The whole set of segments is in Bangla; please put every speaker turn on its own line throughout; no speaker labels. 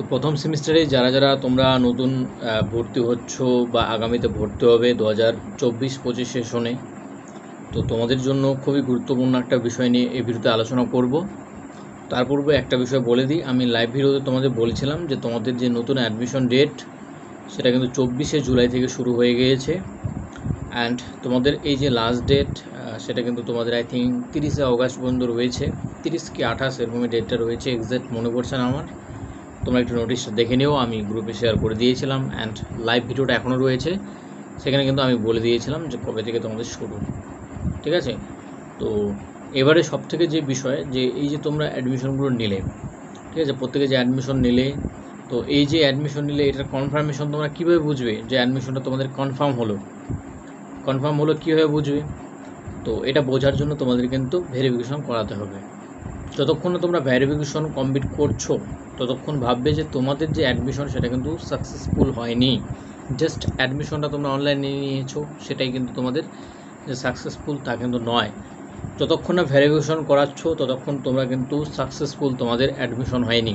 তো প্রথম সেমিস্টারে যারা যারা তোমরা নতুন ভর্তি হচ্ছ বা আগামীতে ভর্তি হবে দু হাজার চব্বিশ পঁচিশ সেশনে তো তোমাদের জন্য খুবই গুরুত্বপূর্ণ একটা বিষয় নিয়ে এই ভিডিওতে আলোচনা করব। তার পূর্বে একটা বিষয় বলে দিই, আমি লাইভ ভিডিওতে তোমাদের বলেছিলাম যে তোমাদের যে নতুন অ্যাডমিশন ডেট সেটা কিন্তু চব্বিশে জুলাই থেকে শুরু হয়ে গিয়েছে। অ্যান্ড তোমাদের এই যে লাস্ট ডেট সেটা কিন্তু তোমাদের আই থিঙ্ক তিরিশে অগস্ট পর্যন্ত রয়েছে। তিরিশ কি আঠাশ এরকমই ডেটটা রয়েছে এক্স্যাক্ট মনে পড়ছে না আমার। তোমরা একটু নোটিশটা দেখে নিও, আমি গ্রুপে শেয়ার করে দিয়েছিলাম অ্যান্ড লাইভ ভিডিওটা এখনও রয়েছে। সেখানে কিন্তু আমি বলে দিয়েছিলাম যে কবে থেকে তোমাদের শুরু। ঠিক আছে? তো এবারে সব থেকে যে বিষয়, যে এই যে তোমরা অ্যাডমিশনগুলো নিলে, ঠিক আছে? প্রত্যেকে যে অ্যাডমিশন নিলে, তো এই যে অ্যাডমিশন নিলে, এটার কনফার্মেশন তোমরা কীভাবে বুঝবে যে অ্যাডমিশনটা তোমাদের কনফার্ম হলো? কনফার্ম হলো কীভাবে বুঝবে? তো এটা বোঝার জন্য তোমাদের কিন্তু ভেরিফিকেশন করাতে হবে। যতক্ষণ না তোমরা ভেরিফিকেশন কমপ্লিট করছ, ততক্ষণ ভাববে যে তোমাদের যে অ্যাডমিশন সেটা কিন্তু সাকসেসফুল হয়নি। জাস্ট অ্যাডমিশনটা তোমরা অনলাইনে নিয়েছো, সেটাই কিন্তু তোমাদের যে সাকসেসফুল তা কিন্তু নয়। যতক্ষণ না ভেরিফিকেশন করাচ্ছ, ততক্ষণ তোমরা কিন্তু সাকসেসফুল তোমাদের অ্যাডমিশন হয়নি।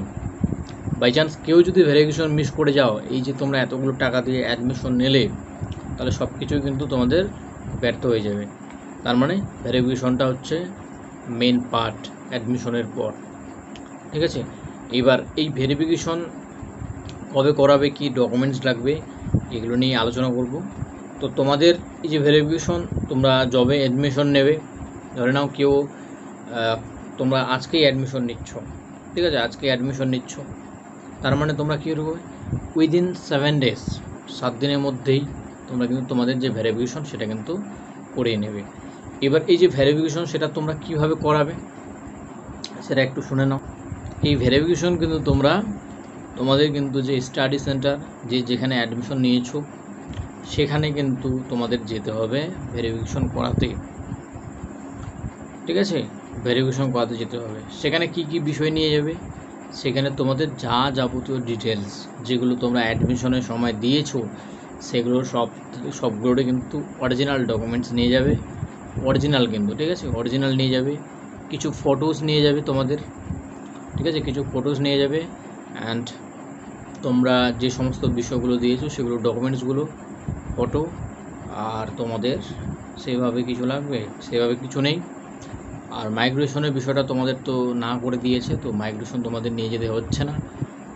বাই চান্স কেউ যদি ভেরিফিকেশন মিস করে যাও, এই যে তোমরা এতগুলো টাকা দিয়ে অ্যাডমিশন নিলে, তাহলে সব কিছুই কিন্তু তোমাদের ব্যর্থ হয়ে যাবে। তার মানে ভেরিফিকেশনটা হচ্ছে মেন পার্ট অ্যাডমিশনের পর। ঠিক আছে? এবার এই ভেরিফিকেশন কবে করাবে, কি ডকুমেন্টস লাগবে, এগুলো নিয়ে আলোচনা করব। তো তোমাদের এই যে ভেরিফিকেশন তোমরা জবে অ্যাডমিশন নেবে। ধরে নাও কেউ তোমরা আজকেই অ্যাডমিশন নিচ্ছ। ঠিক আছে? আজকে অ্যাডমিশন নিচ্ছ। তার মানে তোমরা কী করবে? উইদিন সেভেন ডেজ সাত দিনের মধ্যেই তোমরা কিন্তু তোমাদের যে ভেরিফিকেশন সেটা কিন্তু করিয়ে নেবে। এবার এই যে ভেরিফিকেশন সেটা তোমরা কীভাবে করাবে? সেটা একটু শুনে নাও। এই ভেরিফিকেশন কিন্তু তোমরা, তোমাদের কিন্তু যে স্টাডি সেন্টার যে যেখানে অ্যাডমিশন নিয়েছো, সেখানে কিন্তু তোমাদের যেতে হবে ভেরিফিকেশন করাতে। ঠিক আছে? ভেরিফিকেশন করাতে যেতে হবে। সেখানে কি কি বিষয় নিয়ে যাবে? সেখানে তোমাদের যা যাবতীয় ডিটেলস যেগুলো তোমরা অ্যাডমিশনের সময় দিয়েছ, সেগুলো সব সবগুলোরে কিন্তু অরিজিনাল ডকুমেন্টস নিয়ে যাবে। অরিজিনাল কিন্তু, ঠিক আছে? অরিজিনাল নিয়ে যাবে। কিছু ফটোস নিয়ে যাবে তোমাদের, ঠিক আছে? কিছু ফটোস নিয়ে যাবে অ্যান্ড তোমরা যে সমস্ত বিষয়গুলো দিয়েছ সেগুলো ডকুমেন্টসগুলো ফটো আর তোমাদের সেভাবে কিছু লাগবে? সেভাবে কিছু নেই? আর মাইগ্রেশনের বিষয়টা তোমাদের তো না করে দিয়েছে, তো মাইগ্রেশন তোমাদের নিয়ে যেতে হচ্ছে না।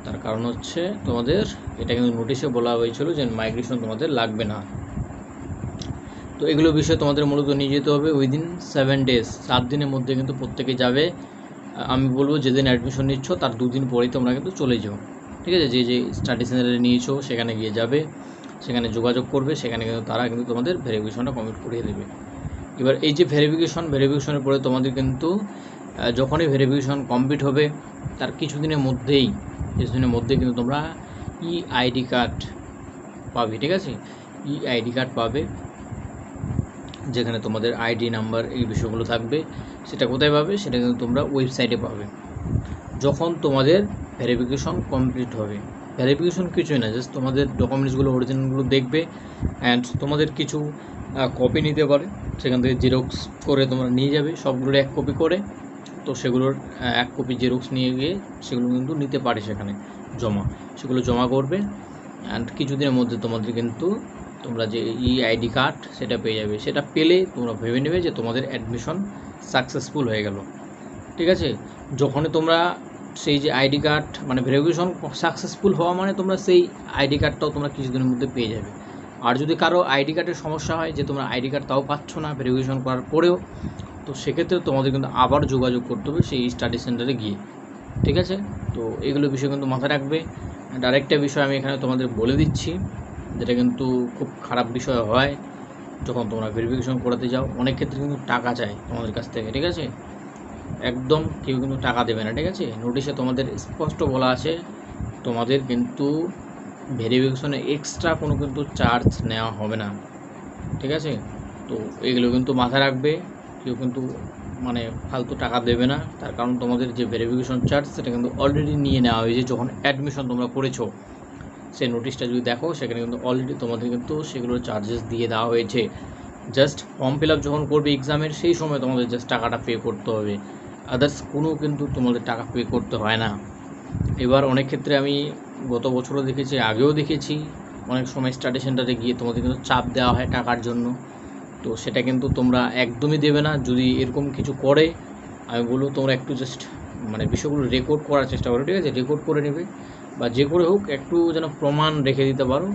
তার কারণ হচ্ছে তোমাদের, এটা কিন্তু নোটিশে বলা হয়েছিল যে মাইগ্রেশন তোমাদের লাগবে না। তো এগুলো বিষয়ে তোমাদের মূলত নিয়ে যেতে হবে উইদিন সেভেন ডেজ সাত দিনের মধ্যে কিন্তু প্রত্যেকে যাবে। আমি বলব যেদিন অ্যাডমিশন নিচ্ছ, তার দুদিন পরেই তোমরা কিন্তু চলে যাও। ঠিক আছে? যে যে স্টাডি সেন্টারে নিয়েছো, সেখানে গিয়ে যাবে, সেখানে যোগাযোগ করবে, সেখানে কিন্তু তারা কিন্তু তোমাদের ভেরিফিকেশনটা কমপ্লিট করিয়ে দেবে। এবার এই যে ভেরিফিকেশন ভেরিফিকেশনের পরে তোমাদের কিন্তু যখনই ভেরিফিকেশন কমপ্লিট হবে, তার কিছুদিনের মধ্যেই, কিছুদিনের মধ্যে কিন্তু তোমরা ই আইডি কার্ড পাবে, ঠিক আছে? ই আইডি কার্ড পাবে। যেখানে তোমাদের আইডি নাম্বার এই বিষয়গুলো থাকবে, সেটা কোথায় পাবে সেটা কিন্তু তোমরা ওয়েবসাইটে পাবে। যখন তোমাদের ভেরিফিকেশন কমপ্লিট হবে। ভেরিফিকেশন কিছুই না জাস্ট তোমাদের ডকুমেন্টসগুলো অরিজিনালগুলো দেখবে অ্যান্ড তোমাদের কিছু কপি নিতে পারে। সেখান থেকে জেরক্স করে তোমরা নিয়ে যাবে, সবগুলোর এক কপি করে। তো সেগুলোর এক কপি জেরক্স নিয়ে গিয়ে সেগুলো কিন্তু নিতে পারে সেখানে জমা। সেগুলো জমা করবে অ্যান্ড কিছুদিনের মধ্যে তোমাদের কিন্তু তোমরা যে ই আইডি কার্ড, সেটা পেয়ে যাবে। সেটা পেলে তোমরা ভেবে নেবে যে তোমাদের অ্যাডমিশন সাকসেসফুল হয়ে গেল। ঠিক আছে? যখনই তোমরা সেই যে আইডি কার্ড মানে ভেরিফিকেশন সাকসেসফুল হওয়া মানে তোমরা সেই আইডি কার্ডটাও তোমরা কিছুদিনের মধ্যে পেয়ে যাবে। আর যদি কারও আইডি কার্ডের সমস্যা হয় যে তোমরা আইডি কার্ড তাও পাচ্ছ না ভেরিফিকেশন করার পরেও, তো সেক্ষেত্রে তোমাদের কিন্তু আবার যোগাযোগ করতে হবে সেই স্টাডি সেন্টারে গিয়ে। ঠিক আছে? তো এগুলো বিষয় কিন্তু মাথায় রাখবে। আর আরেকটা বিষয় আমি এখানে তোমাদের বলে দিচ্ছি। যেটা কিন্তু খুব খারাপ বিষয় হয় যখন তোমরা ভেরিফিকেশন করাতে যাও। অনেক ক্ষেত্রে কিন্তু টাকা চায় তোমাদের কাছ থেকে, ঠিক আছে? একদম কেউ কিন্তু টাকা দেবে না, ঠিক আছে? নোটিশে তোমাদের স্পষ্ট বলা আছে, তোমাদের কিন্তু ভেরিফিকেশনে এক্সট্রা কোনো কিন্তু চার্জ নেওয়া হবে না, ঠিক আছে? তো এগুলো কিন্তু মাথায় রাখবে, কেউ কিন্তু মানে ফালতু টাকা দেবে না। তার কারণ তোমাদের যে ভেরিফিকেশন চার্জ সেটা কিন্তু অলরেডি নিয়ে নেওয়া হয়েছে যখন অ্যাডমিশন তোমরা করেছ। সেই নোটিশটা যদি দেখো, সেখানে কিন্তু অলরেডি তোমাদের কিন্তু সেগুলোর চার্জেস দিয়ে দেওয়া হয়েছে। জাস্ট ফর্ম ফিল আপ যখন করবে এক্সামের সেই সময় তোমাদের জাস্ট টাকাটা পে করতে হবে। আদার্স কোনো কিন্তু তোমাদের টাকা পে করতে হয় না। এবার অনেক ক্ষেত্রে আমি গত বছরও দেখেছি, আগেও দেখেছি, অনেক সময় স্টাডি সেন্টারে গিয়ে তোমাদের কিন্তু চাপ দেওয়া হয় টাকার জন্য। তো সেটা কিন্তু তোমরা একদমই দেবে না। যদি এরকম কিছু করে, আমি বলব তোমরা একটু জাস্ট মানে বিষয়গুলো রেকর্ড করার চেষ্টা করো, ঠিক আছে? রেকর্ড করে নেবে। বা যে করে হোক একটু যেন প্রমাণ রেখে দিতে পারো,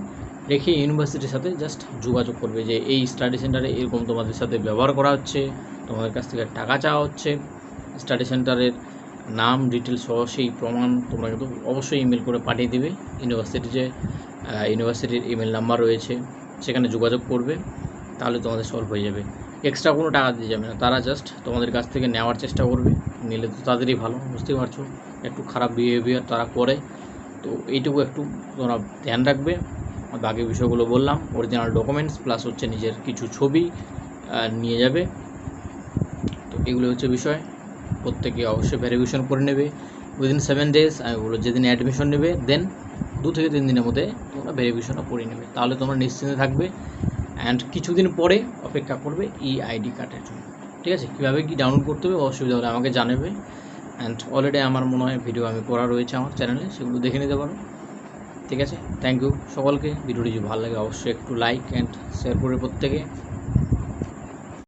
রেখে ইউনিভার্সিটির সাথে জাস্ট যোগাযোগ করবে যে এই স্টাডি সেন্টারে এরকম তোমাদের সাথে ব্যবহার করা হচ্ছে, তোমাদের কাছ থেকে টাকা চাওয়া হচ্ছে। স্টাডি সেন্টারের নাম ডিটেলস সহ সেই প্রমাণ তোমরা কিন্তু অবশ্যই ইমেল করে পাঠিয়ে দিবে। ইউনিভার্সিটি যে ইউনিভার্সিটির ইমেল নাম্বার রয়েছে, সেখানে যোগাযোগ করবে, তাহলে তোমাদের সলভ হয়ে যাবে। এক্সট্রা কোনো টাকা দিয়ে যাবে না, তারা জাস্ট তোমাদের কাছ থেকে নেওয়ার চেষ্টা করবে, নিলে তো তাদেরই ভালো, বুঝতেই পারছ? একটু খারাপ বিহেভিয়ার তারা করে তো এইটুকু একটু তোমরা ধ্যান রাখবে। বাকি বিষয়গুলো বললাম অরিজিনাল ডকুমেন্টস প্লাস হচ্ছে নিজের কিছু ছবি নিয়ে যাবে। তো এগুলো হচ্ছে বিষয়। প্রত্যেকে অবশ্যই ভ্যারিফিকেশন করে নেবে। উইদিন সেভেন ডেজ আমি বলব যেদিন অ্যাডমিশন নেবে দেন দু থেকে তিন দিনের মধ্যে তোমরা ভেরিফিকেশনও করে নেবে। তাহলে তোমরা নিশ্চিন্তে থাকবে। অ্যান্ড কিছুদিন পরে অপেক্ষা করবে ই আইডি কার্ডের জন্য। ঠিক আছে? কীভাবে কি ডাউনলোড করতে হবে অসুবিধা হলে আমাকে জানাবে। অ্যান্ড অলরেডি আমার মনে হয় ভিডিও আমি করা রয়েছে আমার চ্যানেলে সেগুলো দেখে নিতে পারো। ঠিক আছে? থ্যাংক ইউ সকলকে। ভিডিওটি যদি ভালো লাগে, অবশ্যই একটু লাইক অ্যান্ড শেয়ার করে প্রত্যেকে।